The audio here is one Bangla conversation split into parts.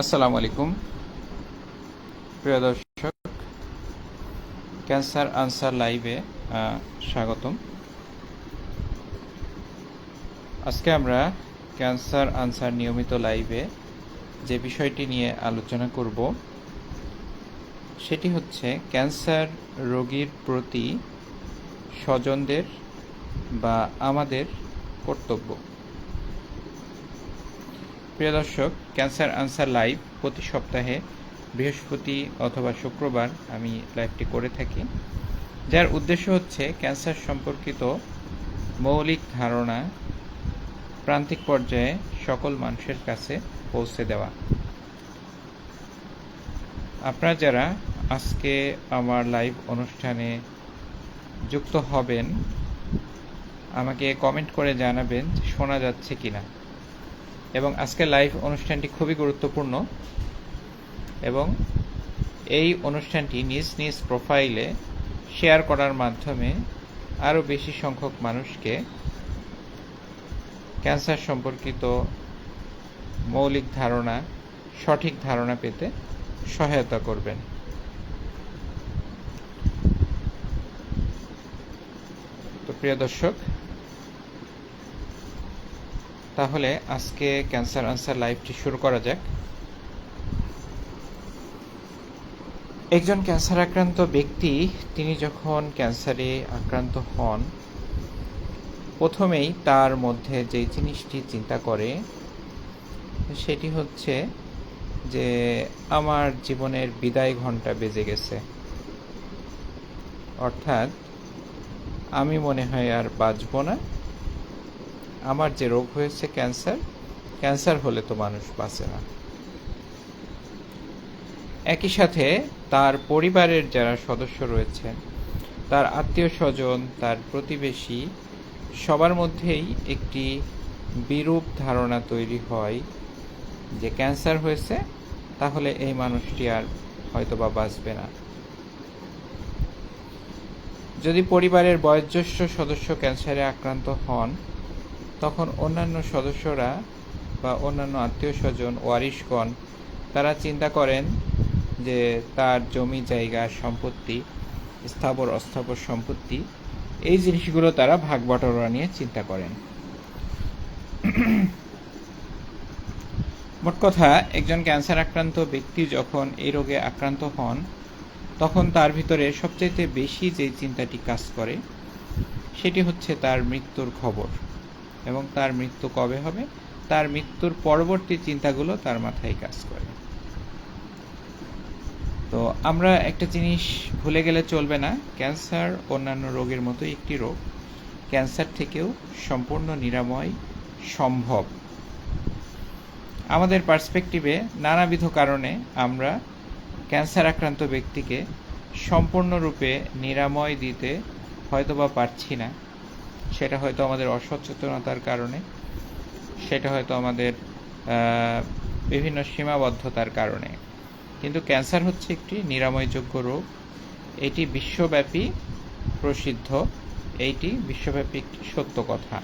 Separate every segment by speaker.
Speaker 1: আসসালামু আলাইকুম। প্রিয় দর্শক, ক্যান্সার আনসার লাইভে স্বাগতম। আজকে আমরা ক্যান্সার আনসার নিয়মিত লাইভে যে বিষয়টি নিয়ে আলোচনা করব, সেটি হচ্ছে ক্যান্সার রোগীর প্রতি স্বজনদের বা আমাদের কর্তব্য। প্রিয় দর্শক ক্যান্সার আনসার লাইভ প্রতি সপ্তাহে বৃহস্পতি অথবা শুক্রবার আমি লাইভটি করে থাকি। যার উদ্দেশ্য হচ্ছে ক্যান্সার সম্পর্কিত মৌলিক ধারণা প্রান্তিক পর্যায়ে সকল মানুষের কাছে পৌঁছে দেওয়া। আপনারা যারা আজকে আমার লাইভ অনুষ্ঠানে যুক্ত হবেন, আমাকে কমেন্ট করে জানাবেন শোনা যাচ্ছে কিনা। এবং আজকের লাইভ অনুষ্ঠানটি খুবই গুরুত্বপূর্ণ এবং এই অনুষ্ঠানটি নিজ নিজ প্রোফাইলে শেয়ার করার মাধ্যমে আরও বেশি সংখ্যক মানুষকে ক্যান্সার সম্পর্কিত মৌলিক ধারণা, সঠিক ধারণা পেতে সহায়তা করবেন। তো প্রিয় দর্শক তাহলে আজকে ক্যান্সার আনসার লাইভটি শুরু করা যাক। একজন ক্যান্সার আক্রান্ত ব্যক্তি, তিনি যখন ক্যান্সারে আক্রান্ত হন, প্রথমেই তার মধ্যে যে জিনিসটি চিন্তা করে, সেটি হচ্ছে যে আমার জীবনের বিদায় ঘণ্টা বেজে গেছে। অর্থাৎ আমি মনে হয় আর বাঁচব না। আমার যে রোগ হয়েছে ক্যান্সার ক্যান্সার হলে তো মানুষ বাঁচে না। একই সাথে তার পরিবারের যারা সদস্য রয়েছেন তার আত্মীয় স্বজন, তার প্রতিবেশী, সবার মধ্যেই একটি বিরূপ ধারণা তৈরি হয় যে ক্যান্সার হয়েছে, তাহলে এই মানুষটি আর হয়তো বা বাঁচবে না। যদি পরিবারের বয়োজ্যেষ্ঠ সদস্য ক্যান্সারে আক্রান্ত হন তখন অন্যান্য সদস্যরা বা অন্যান্য আত্মীয় স্বজন ওয়ারিশগণ, তারা চিন্তা করেন যে তার জমি, জায়গা, সম্পত্তি, স্থাবর, অস্থাবর সম্পত্তি, এই জিনিসগুলো তারা ভাগ বাটোয়ারা নিয়ে চিন্তা করেন। মোট কথা, একজন ক্যান্সার আক্রান্ত ব্যক্তি যখন এই রোগে আক্রান্ত হন, তখন তার ভিতরে সবচাইতে বেশি যে চিন্তাটি কাজ করে, সেটি হচ্ছে তার মৃত্যুর খবর। এবং তার মৃত্যু কবে হবে? তার মৃত্যুর পরবর্তী চিন্তাগুলো তার মাথায় কাজ করে। তো আমরা একটা জিনিস ভুলে গেলে চলবে না। ক্যান্সার অন্যান্য রোগের মতো একটি রোগ। ক্যান্সার থেকেও সম্পূর্ণ নিরাময় সম্ভব। আমাদের পার্সপেক্টিভে নানাবিধ কারণে আমরা ক্যান্সার আক্রান্ত ব্যক্তিকে সম্পূর্ণরূপে নিরাময় দিতে হয়তোবা পারছি না। সেটা হয়তো আমাদের অসচেতনতার কারণে, সেটা হয়তো আমাদের বিভিন্ন সীমাবদ্ধতার কারণে। কিন্তু ক্যান্সার হচ্ছে একটি নিরাময়যোগ্য রোগ। এটি বিশ্বব্যাপী প্রসিদ্ধ। এইটি বিশ্বব্যাপী একটি সত্য কথা।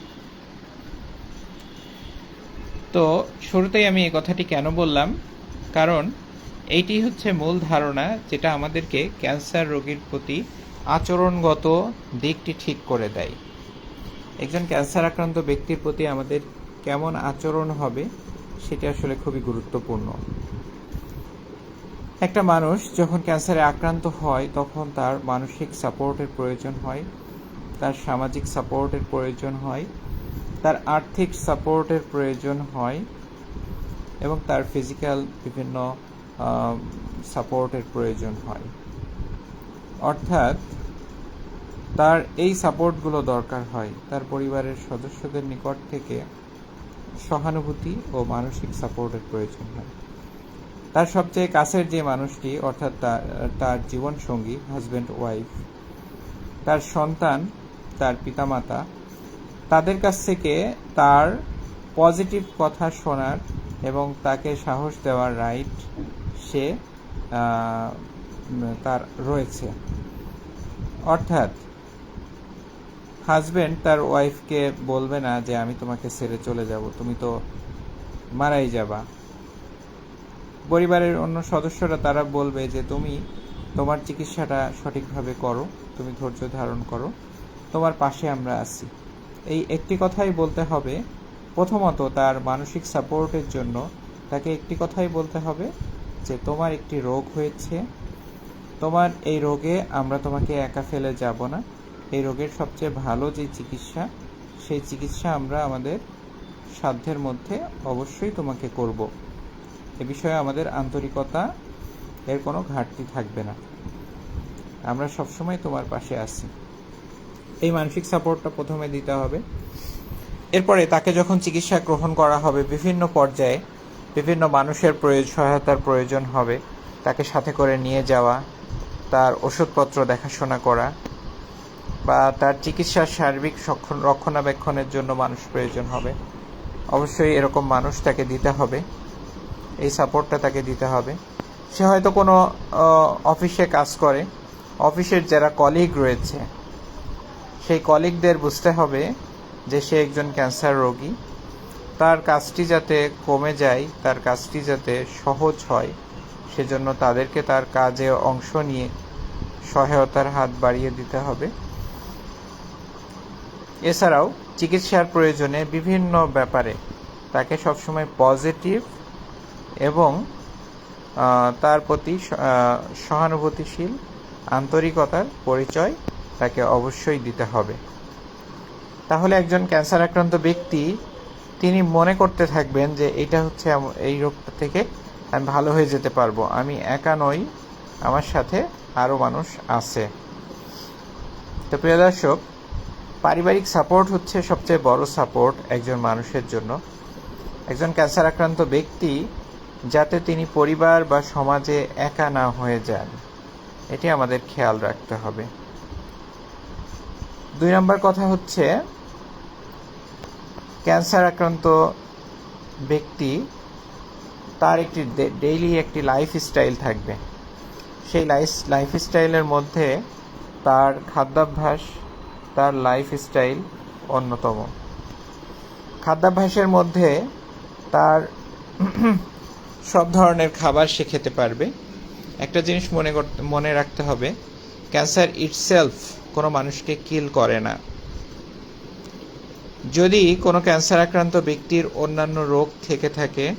Speaker 1: তো শুরুতেই আমি এই কথাটি কেন বললাম? কারণ এইটি হচ্ছে মূল ধারণা যেটা আমাদেরকে ক্যান্সার রোগীর প্রতি আচরণগত দিকটি ঠিক করে দেয়। একজন ক্যান্সার আক্রান্ত ব্যক্তির প্রতি আমাদের কেমন আচরণ হবে সেটি আসলে খুবই গুরুত্বপূর্ণ। একটা মানুষ যখন ক্যান্সারে আক্রান্ত হয়, তখন তার মানসিক সাপোর্টের প্রয়োজন হয়, তার সামাজিক সাপোর্টের প্রয়োজন হয়, তার আর্থিক সাপোর্টের প্রয়োজন হয় এবং তার ফিজিক্যাল বিভিন্ন সাপোর্টের প্রয়োজন হয়। অর্থাৎ তার এই সাপোর্টগুলো দরকার হয়। তার পরিবারের সদস্যদের নিকট থেকে সহানুভূতি ও মানসিক সাপোর্টের প্রয়োজন হয়। তার সবচেয়ে কাছের যে মানুষটি, অর্থাৎ তার জীবনসঙ্গী হাজব্যান্ড ওয়াইফ তার সন্তান, তার পিতামাতা, তাদের কাছ থেকে তার পজিটিভ কথা শোনার এবং তাকে সাহস দেওয়ার রাইট সে তার রয়েছে। অর্থাৎ হাজবেন্ড তার ওয়াইফকে বলবে না যে আমি তোমাকে ছেড়ে চলে যাব, তুমি তো মারাই যাবা। পরিবারের অন্য সদস্যরা তারা বলবে যে, তুমি তোমার চিকিৎসাটা সঠিকভাবে করো, তুমি ধৈর্য ধারণ করো, তোমার পাশে আমরা আছি। এই একটি কথাই বলতে হবে। প্রথমত তার মানসিক সাপোর্টের জন্য তাকে একটি কথাই বলতে হবে যে, তোমার একটি রোগ হয়েছে, তোমার এই রোগে আমরা তোমাকে একা ফেলে যাব না। এই রোগের সবচেয়ে ভালো যে চিকিৎসা, সেই চিকিৎসা আমরা আমাদের সাধ্যের মধ্যে অবশ্যই তোমাকে করব। এ বিষয়ে আমাদের আন্তরিকতা এর কোনো ঘাটতি থাকবে না। আমরা সবসময় তোমার পাশে আছি। এই মানসিক সাপোর্টটা প্রথমে দিতে হবে। এরপরে তাকে যখন চিকিৎসা গ্রহণ করা হবে, বিভিন্ন পর্যায়ে বিভিন্ন মানুষের প্রয়োজন সহায়তার প্রয়োজন হবে, তাকে সাথে করে নিয়ে যাওয়া, তার ওষুধপত্র দেখাশোনা করা বা তার চিকিৎসার সার্বিক রক্ষণাবেক্ষণের জন্য মানুষ প্রয়োজন হবে। অবশ্যই এরকম মানুষ তাকে দিতে হবে। এই সাপোর্টটা তাকে দিতে হবে। সে হয়তো কোনো অফিসে কাজ করে। অফিসের যারা কলিগ রয়েছে, সেই কলিগদের বুঝতে হবে যে সে একজন ক্যান্সার রোগী। তার কাজটি যাতে কমে যায়, তার কাজটি যাতে সহজ হয়, সেজন্য তাদেরকে তার কাজে অংশ নিয়ে সহায়তার হাত বাড়িয়ে দিতে হবে। এছাড়াও চিকিৎসার প্রয়োজনে বিভিন্ন ব্যাপারে তাকে সবসময় পজিটিভ এবং তার প্রতি সহানুভূতিশীল, আন্তরিকতার পরিচয় তাকে অবশ্যই দিতে হবে। তাহলে একজন ক্যান্সার আক্রান্ত ব্যক্তি, তিনি মনে করতে থাকবেন যে এটা হচ্ছে এই রোগটা থেকে আমি ভালো হয়ে যেতে পারব, আমি একা নই, আমার সাথে আরও মানুষ আছে। তো প্রিয় দর্শক পারিবারিক সাপোর্ট হচ্ছে সবচেয়ে বড় সাপোর্ট একজন মানুষের জন্য। একজন ক্যান্সার আক্রান্ত ব্যক্তি যাতে তিনি পরিবার বা সমাজে একা না হয়ে যান। এটি আমাদের খেয়াল রাখতে হবে। দুই নম্বর কথা হচ্ছে ক্যান্সার আক্রান্ত ব্যক্তি তার একটি ডেইলি একটি লাইফ স্টাইল থাকবে। সেই লাইফ লাইফ স্টাইলের মধ্যে তার খাদ্যাভ্যাস তার লাইফ স্টাইল অন্যতম। খাদ্যাভ্যাসের মধ্যে তার সব ধরনের খাবার সে খেতে পারবে। একটা জিনিস মনে মনে রাখতে হবে ক্যান্সার ইটসেলফ কোনো মানুষকে কিল করে না। যদি কোনো ক্যান্সার আক্রান্ত ব্যক্তির অন্যান্য রোগ থেকে থাকে,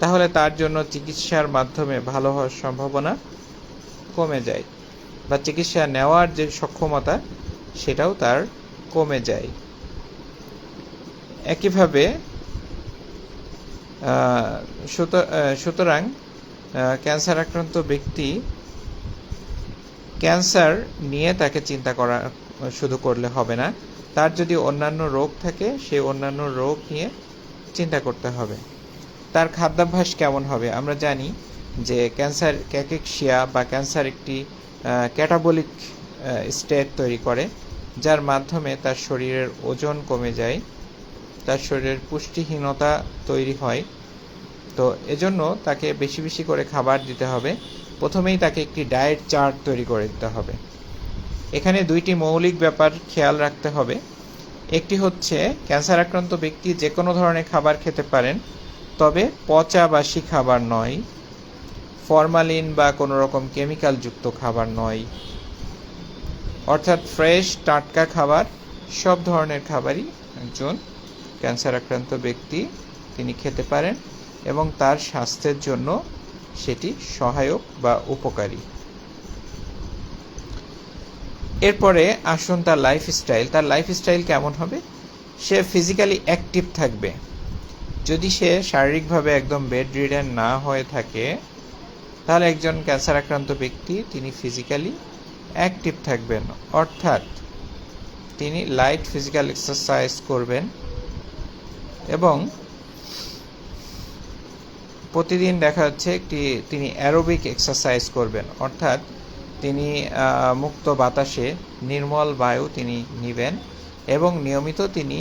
Speaker 1: তাহলে তার জন্য চিকিৎসার মাধ্যমে ভালো হওয়ার সম্ভাবনা কমে যায় বা চিকিৎসা নেওয়ার যে সক্ষমতা সেটাও তার কমে যায়। একইভাবে সুত- সুতরাং ক্যান্সার আক্রান্ত ব্যক্তি ক্যান্সার নিয়ে তাকে চিন্তা করা শুধু করলে হবে না। তার যদি অন্যান্য রোগ থাকে সেই অন্যান্য রোগ নিয়ে চিন্তা করতে হবে। তার খাদ্যাভ্যাস কেমন হবে? আমরা জানি যে ক্যান্সার ক্যাকেকশিয়া বা ক্যান্সার একটি ক্যাটাবলিক স্টেট তৈরি করে, যার মাধ্যমে তার শরীরের ওজন কমে যায়, তার শরীরের পুষ্টিহীনতা তৈরি হয়। তো এজন্য তাকে বেশি বেশি করে খাবার দিতে হবে। প্রথমেই তাকে একটি ডায়েট চার্ট তৈরি করে দিতে হবে। এখানে দুইটি মৌলিক ব্যাপার খেয়াল রাখতে হবে। একটি হচ্ছে ক্যান্সার আক্রান্ত ব্যক্তি যে কোনো ধরনের খাবার খেতে পারেন, তবে পচা বাসি খাবার নয়, ফরমালিন বা কোনো রকম কেমিক্যালযুক্ত খাবার নয়। অর্থাৎ ফ্রেশ টাটকা খাবার, সব ধরনের খাবারই একজন ক্যান্সার আক্রান্ত ব্যক্তি তিনি খেতে পারেন এবং তার স্বাস্থ্যের জন্য সেটি সহায়ক বা উপকারী। এরপরে আসুন তার লাইফ স্টাইল তার লাইফ স্টাইল কেমন হবে? সে ফিজিক্যালি অ্যাক্টিভ থাকবে। যদি সে শারীরিকভাবে একদম বেড রিডেন না হয়ে থাকে, তাহলে একজন ক্যান্সার আক্রান্ত ব্যক্তি তিনি ফিজিক্যালি অ্যাক্টিভ থাকবেন। অর্থাৎ তিনি লাইট ফিজিক্যাল এক্সারসাইজ করবেন এবং প্রতিদিন দেখা যাচ্ছে একটি তিনি অ্যারোবিক এক্সারসাইজ করবেন। অর্থাৎ তিনি মুক্ত বাতাসে নির্মল বায়ু তিনি নেবেন এবং নিয়মিত তিনি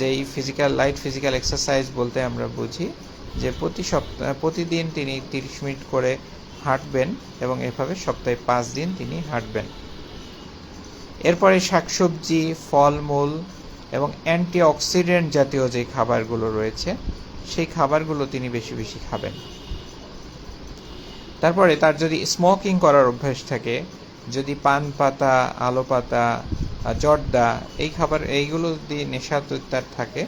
Speaker 1: যেই ফিজিক্যাল, লাইট ফিজিক্যাল এক্সারসাইজ বলতে আমরা বুঝি যে প্রতি সপ্তাহ, প্রতিদিন তিনি তিরিশ মিনিট করে হাঁটবেন এবং এভাবে সপ্তাহে পাঁচ দিন তিনি হাঁটবেন। এরপরে শাকসবজি, ফলমূল এবং অ্যান্টিঅক্সিডেন্ট জাতীয় যে খাবারগুলো রয়েছে, সেই খাবারগুলো তিনি বেশি বেশি খাবেন। তারপরে তার যদি স্মোকিং করার অভ্যাস থাকে, যদি পান পাতা, আলো পাতা জর্দা, এই খাবার, এইগুলো যদি নেশা তার থাকে,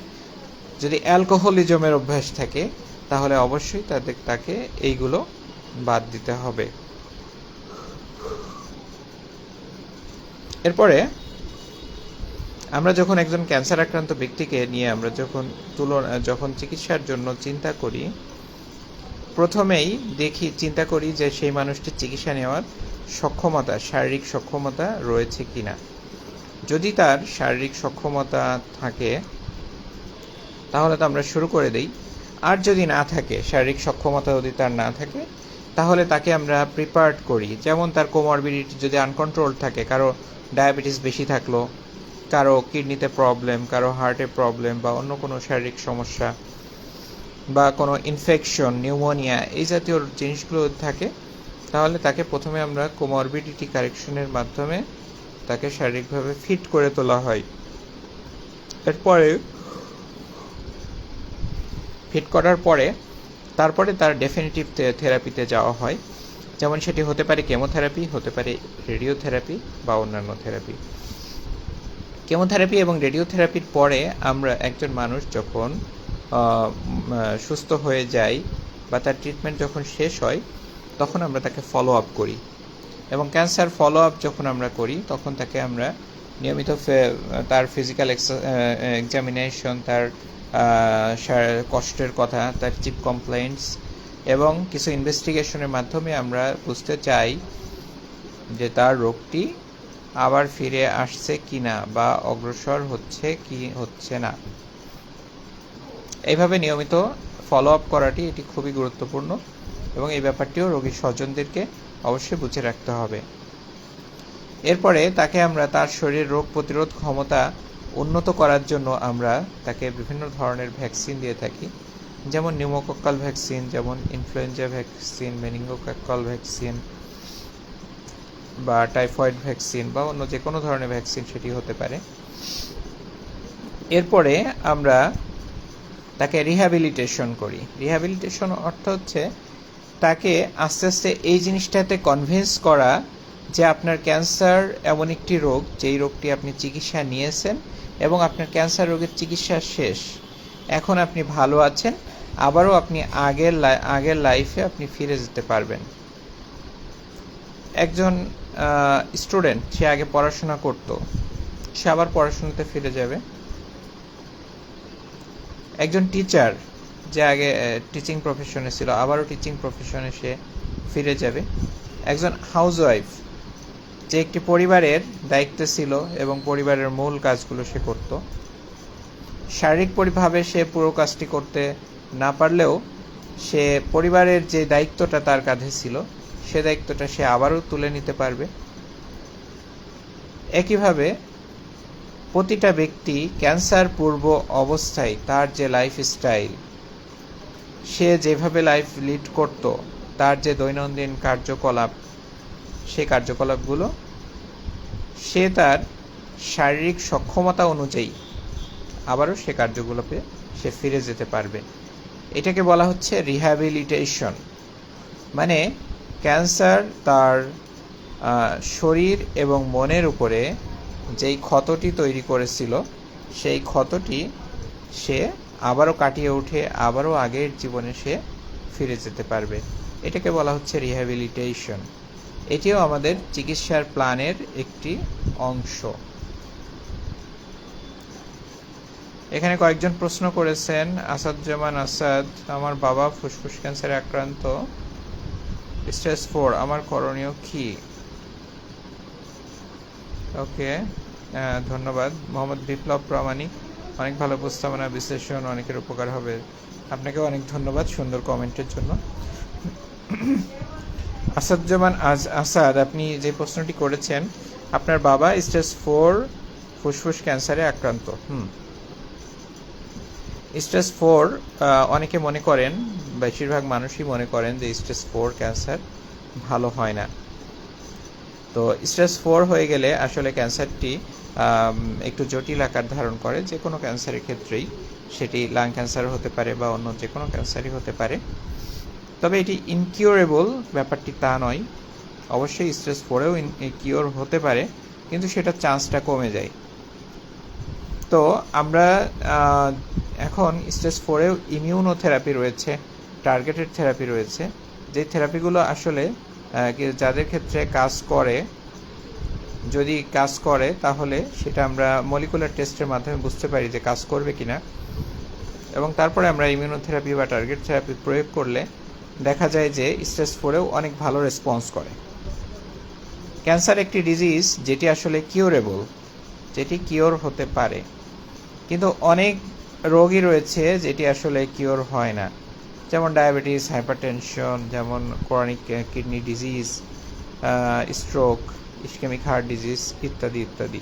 Speaker 1: যদি অ্যালকোহলিজমের অভ্যাস থাকে, তাহলে অবশ্যই তাদের, তাকে এইগুলো বাদ দিতে হবে। এরপরে আমরা যখন একজন ক্যান্সার আক্রান্ত ব্যক্তিকে নিয়ে আমরা যখন তুলনা, যখন চিকিৎসার জন্য চিন্তা করি, প্রথমেই দেখি, চিন্তা করি যে সেই মানুষটির চিকিৎসা নেওয়ার সক্ষমতা, শারীরিক সক্ষমতা রয়েছে কিনা। যদি তার শারীরিক সক্ষমতা থাকে, তাহলে তো আমরা শুরু করে দেই। আর যদি না থাকে, শারীরিক সক্ষমতা যদি তার না থাকে তাহলে তাকে আমরা প্রিপার্ড করি। যেমন তার কোমরবিডিটি যদি আনকন্ট্রোল থাকে, কারও ডায়াবেটিস বেশি থাকল, কারও কিডনিতে প্রবলেম কারও হার্টে প্রবলেম বা অন্য কোনো শারীরিক সমস্যা বা কোনো ইনফেকশন নিউমোনিয়া এই জাতীয় জিনিসগুলো থাকে, তাহলে তাকে প্রথমে আমরা কোমরবিডিটি কারেকশনের মাধ্যমে তাকে শারীরিকভাবে ফিট করে তোলা হয়। এরপরে ফিট করার পরে তারপরে তার ডেফিনিটিভ থেরাপিতে যাওয়া হয়। যেমন সেটি হতে পারে কেমোথেরাপি হতে পারে রেডিওথেরাপি বা অন্যান্য থেরাপি কেমোথেরাপি এবং রেডিওথেরাপির পরে আমরা একজন মানুষ যখন সুস্থ হয়ে যায় বা তার ট্রিটমেন্ট যখন শেষ হয়, তখন আমরা তাকে ফলো আপ করি। এবং ক্যান্সার ফলো আপ যখন আমরা করি, তখন তাকে আমরা নিয়মিত তার ফিজিক্যাল এক্সামিনেশন তার কষ্টের কথা, তার চিপ কমপ্লেন্টস এবং কিছু ইনভেস্টিগেশনের মাধ্যমে আমরা বুঝতে চাই যে তার রোগটি আবার ফিরে আসছে কিনা বা অগ্রসর হচ্ছে কি হচ্ছে না। এইভাবে নিয়মিত ফলো আপ করাটি এটি খুবই গুরুত্বপূর্ণ এবং এই ব্যাপারটিও রোগীর স্বজনদেরকে অবশ্যই বুঝে রাখতে হবে। এরপরে তাকে আমরা তার শরীরের রোগ প্রতিরোধ ক্ষমতা উন্নত করার জন্য আমরা তাকে বিভিন্ন ধরনের ভ্যাকসিন দিয়ে থাকি। যেমন নিউমোকক্কাল ভ্যাকসিন যেমন ইনফ্লুয়েঞ্জা ভ্যাকসিন মেনিঙ্গোকক্কাল ভ্যাকসিন বা টাইফয়েড ভ্যাকসিন বা অন্য যে কোনো ধরনের ভ্যাকসিন সেটি হতে পারে। এরপরে আমরা তাকে রিহ্যাবিলিটেশন করি। রিহ্যাবিলিটেশন অর্থ হচ্ছে তাকে আস্তে আস্তে এই জিনিসটাতে কনভিন্স করা যে আপনার ক্যান্সার এমন একটি রোগ, যেই রোগটি আপনি চিকিৎসা নিয়েছেন এবং আপনার ক্যান্সার রোগের চিকিৎসা শেষ। এখন আপনি ভালো আছেন, আবারও আপনি আগের আগের লাইফে আপনি ফিরে যেতে পারবেন। একজন স্টুডেন্ট সে আগে পড়াশোনা করত। সে আবার পড়াশোনাতে ফিরে যাবে। একজন টিচার যে আগে টিচিং প্রফেশনে ছিল, আবারও টিচিং প্রফেশনে সে ফিরে যাবে। একজন হাউসওয়াইফ যে একটি পরিবারের দায়িত্বে ছিল এবং পরিবারের মূল কাজগুলো সে করত শারীরিকভাবে সে পুরো কাজটি করতে না পারলেও সে পরিবারের যে দায়িত্বটা তার কাঁধে ছিল, সে দায়িত্বটা সে আবারও তুলে নিতে পারবে। একইভাবে প্রতিটা ব্যক্তি ক্যান্সার পূর্ব অবস্থায় তার যে লাইফ স্টাইল সে যেভাবে লাইফ লিড করত, তার যে দৈনন্দিন কার্যকলাপ সেই কার্যকলাপগুলো, সে তার শারীরিক সক্ষমতা অনুযায়ী আবারও সে কার্যকলাপে সে ফিরে যেতে পারবে। এটাকে বলা হচ্ছে রিহ্যাবিলিটেশন মানে ক্যান্সার তার শরীর এবং মনের উপরে যেই ক্ষতটি তৈরি করেছিল, সেই ক্ষতটি সে আবারও কাটিয়ে উঠে, আবারও আগের জীবনে সে ফিরে যেতে পারবে। এটাকে বলা হচ্ছে রিহ্যাবিলিটেশন এটিও আমাদের চিকিৎসার প্ল্যানের একটি অংশ। এখানে কয়েকজন প্রশ্ন করেছেন, আসাদুজ্জামান আসাদ, আমার বাবা ফুসফুস ক্যান্সারে আক্রান্ত স্টেজ ফোর, আমার করণীয় কি? ওকে ধন্যবাদ। মোহাম্মদ বিপ্লব প্রামাণিক, অনেক ভালো উপস্থাপনা, বিশ্লেষণ, অনেকের উপকার হবে। আপনাকেও অনেক ধন্যবাদ সুন্দর কমেন্টের জন্য। আসাদুজ্জামান আজ আসাদ, আপনি যে প্রশ্নটি করেছেন, আপনার বাবা স্টেজ ফোর ফুসফুস ক্যান্সারে আক্রান্ত। হুম। স্টেজ ফোর অনেকে মনে করেন, বেশিরভাগ মানুষই মনে করেন যে স্টেজ ফোর ক্যান্সার ভালো হয় না। তো স্টেজ ফোর হয়ে গেলে আসলে ক্যান্সারটি একটু জটিল আকার ধারণ করে, যে কোনো ক্যান্সারের ক্ষেত্রেই। সেটি লাং ক্যান্সার হতে পারে বা অন্য যে কোনো ক্যান্সারই হতে পারে। তবে এটি ইনকিউরেবল ব্যাপারটি তা নয়। অবশ্যই স্ট্রেস ফোরেও কিওর হতে পারে, কিন্তু সেটার চান্সটা কমে যায়। তো আমরা এখন স্টেজ ফোরেও ইমিউনোথেরাপি রয়েছে টার্গেটেড থেরাপি রয়েছে। যে থেরাপিগুলো আসলে যাদের ক্ষেত্রে কাজ করে, যদি কাজ করে, তাহলে সেটা আমরা মলিকুলার টেস্টের মাধ্যমে বুঝতে পারি যে কাজ করবে কিনা। এবং তারপরে আমরা ইমিউনোথেরাপি বা টার্গেট থেরাপি প্রয়োগ করলে দেখা যায় যে স্টেজ ফোরেও অনেক ভালো রেসপন্স করে। ক্যান্সার একটি ডিজিজ যেটি আসলে কিউরেবল, যেটি কিওর হতে পারে। কিন্তু অনেক রোগই রয়েছে যেটি আসলে কিওর হয় না। যেমন ডায়াবেটিস, হাইপারটেনশন, যেমন chronic kidney disease stroke ischemic heart disease ইত্যাদি ইত্যাদি।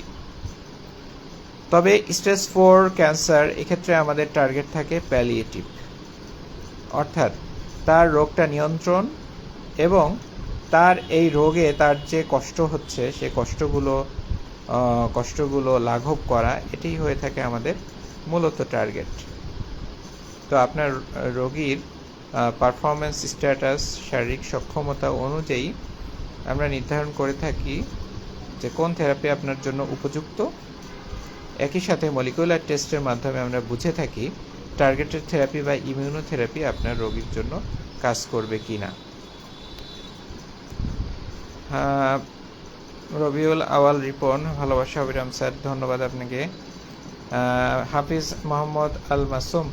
Speaker 1: তবে স্টেজ ফোর ক্যান্সার এক্ষেত্রে আমাদের টার্গেট থাকে প্যালিয়েটিভ অর্থাৎ তার রোগটা নিয়ন্ত্রণ এবং তার এই রোগে তার যে কষ্ট হচ্ছে, সে কষ্টগুলো কষ্টগুলো লাঘব করা, এটাই হয়ে থাকে আমাদের মূলত টার্গেট। তো আপনার রোগীর পারফরমেন্স স্ট্যাটাস শারীরিক সক্ষমতা অনুযায়ী আমরা নির্ধারণ করে থাকি যে কোন থেরাপি আপনার জন্য উপযুক্ত। একই সাথে মলিকুলার টেস্টের মাধ্যমে আমরা বুঝে থাকি টার্গেটেড থেরাপি বা ইমিউনোথেরাপি আপনার রোগীর জন্য কাজ করবে কি না? রবিউল আওয়াল রিপন, ভালোবাসা অবিরাম স্যার, ধন্যবাদ আপনাকে। হাফিজ মোহাম্মদ আল মাসুম,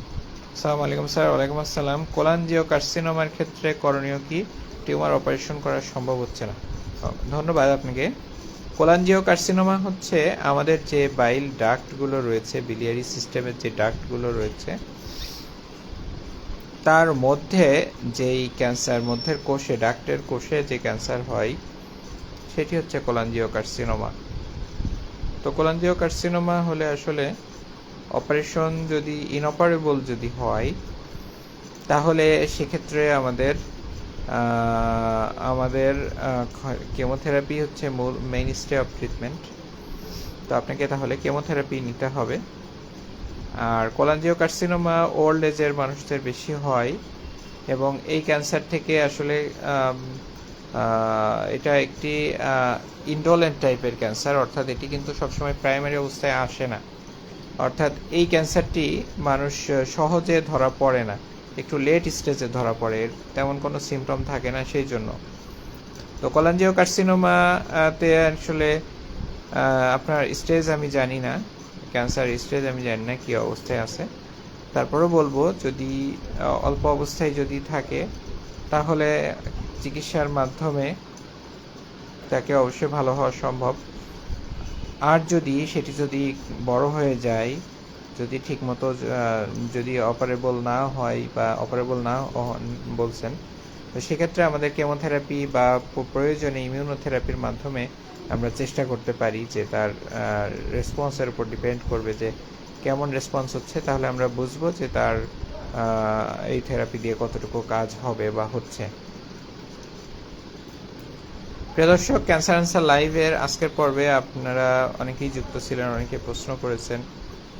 Speaker 1: সালাম আলাইকুম স্যার, ওয়ালাইকুম আসসালাম। কোলানজিও কার্সিনোমার ক্ষেত্রে করণীয় কি? টিউমার অপারেশন করা সম্ভব হচ্ছে না। ধন্যবাদ আপনাকে। কোলানজিও কার্সিনোমা হচ্ছে আমাদের যে বাইল ডাক্টগুলো রয়েছে বিলিয়ারি সিস্টেমের যে ডাক্টগুলো রয়েছে, তার মধ্যে যেই ক্যান্সার মধ্যের কোষে, ডাক্টের কোষে যে ক্যান্সার হয়, সেটি হচ্ছে কোলানজিও কার্সিনোমা। তো কোলানজিও কার্সিনোমা হলে আসলে অপারেশন যদি ইনঅপারেবল যদি হয়, তাহলে সেক্ষেত্রে আমাদের আমাদের কেমোথেরাপি হচ্ছে মূল মেইন স্টে অফ ট্রিটমেন্ট তো আপনাকে তাহলে কেমোথেরাপি নিতে হবে। আর কোলাঞ্জিও কার্সিনোমা ওল্ড এজের মানুষদের বেশি হয়, এবং এই ক্যান্সার থেকে আসলে এটা একটি ইন্ডোলেন্ট টাইপের ক্যান্সার, অর্থাৎ এটি কিন্তু সবসময় প্রাইমারি অবস্থায় আসে না। অর্থাৎ এই ক্যান্সারটি মানুষ সহজে ধরা পড়ে না। একটু লেট স্টেজে ধরা পড়ে, তেমন কোনো সিমটম থাকে না সেই জন্য। তো কলাঞ্জিও কার্সিনোমাতে আসলে আপনার স্টেজ আমি জানি না ক্যান্সার স্টেজ আমি জানি না কী অবস্থায় আছে। তারপরেও বলব, যদি অল্প অবস্থায় যদি থাকে, তাহলে চিকিৎসার মাধ্যমে তাকে অবশ্যই ভালো হওয়া সম্ভব। আর যদি সেটি যদি বড় হয়ে যায় যদি ঠিকমতো যদি অপারেবল না হয় বা অপারেবল না বলছেন, তো সেক্ষেত্রে আমাদের কেমোথেরাপি বা প্রয়োজনে ইমিউনোথেরাপির মাধ্যমে আমরা চেষ্টা করতে পারি যে তার রেসপন্সের উপর ডিপেন্ড করবে যে কেমন রেসপন্স হচ্ছে। তাহলে আমরা বুঝব যে তার এই থেরাপি দিয়ে কতটুকু কাজ হবে বা হচ্ছে। প্রিয় দর্শক ক্যান্সার অ্যান্সার লাইভের আজকের পর্বে আপনারা অনেকেই যুক্ত ছিলেন, অনেকে প্রশ্ন করেছেন।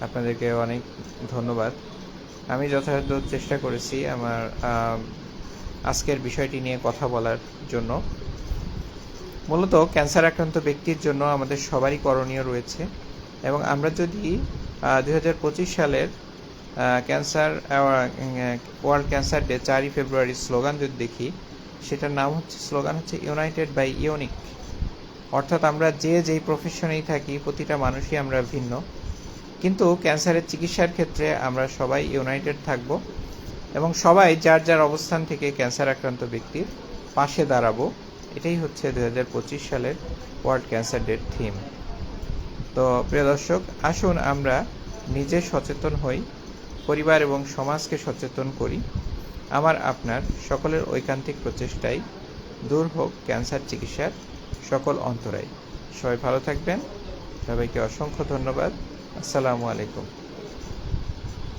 Speaker 1: আপনাদেরকে অনেক ধন্যবাদ। আমি যথাযথ চেষ্টা করেছি আমার আজকের বিষয়টি নিয়ে কথা বলার জন্য। মূলত ক্যান্সার আক্রান্ত ব্যক্তির জন্য আমাদের সবারই করণীয় রয়েছে এবং আমরা যদি দুই হাজার পঁচিশ সালের ক্যান্সার ওয়ার্ল্ড ক্যান্সার ডে চারই ফেব্রুয়ারি স্লোগান যদি দেখি, সেটার নাম হচ্ছে, স্লোগান হচ্ছে ইউনাইটেড বাই ইউনিক অর্থাৎ আমরা যে যেই প্রফেশনেই থাকি, প্রতিটা মানুষই আমরা ভিন্ন। কিন্তু ক্যান্সারের চিকিৎসার ক্ষেত্রে আমরা সবাই ইউনাইটেড থাকব এবং সবাই যার যার অবস্থান থেকে ক্যান্সার আক্রান্ত ব্যক্তির পাশে দাঁড়াবো, এটাই হচ্ছে দু হাজার পঁচিশ সালের ওয়ার্ল্ড ক্যান্সার ডের থিম তো প্রিয় দর্শক, আসুন আমরা নিজে সচেতন হই, পরিবার এবং সমাজকে সচেতন করি। আমার, আপনার সকলের ঐকান্তিক প্রচেষ্টায় দূর হোক ক্যান্সার চিকিৎসার সকল অন্তরায়। সবাই ভালো থাকবেন। সবাইকে অসংখ্য ধন্যবাদ। আসসালামু আলাইকুম।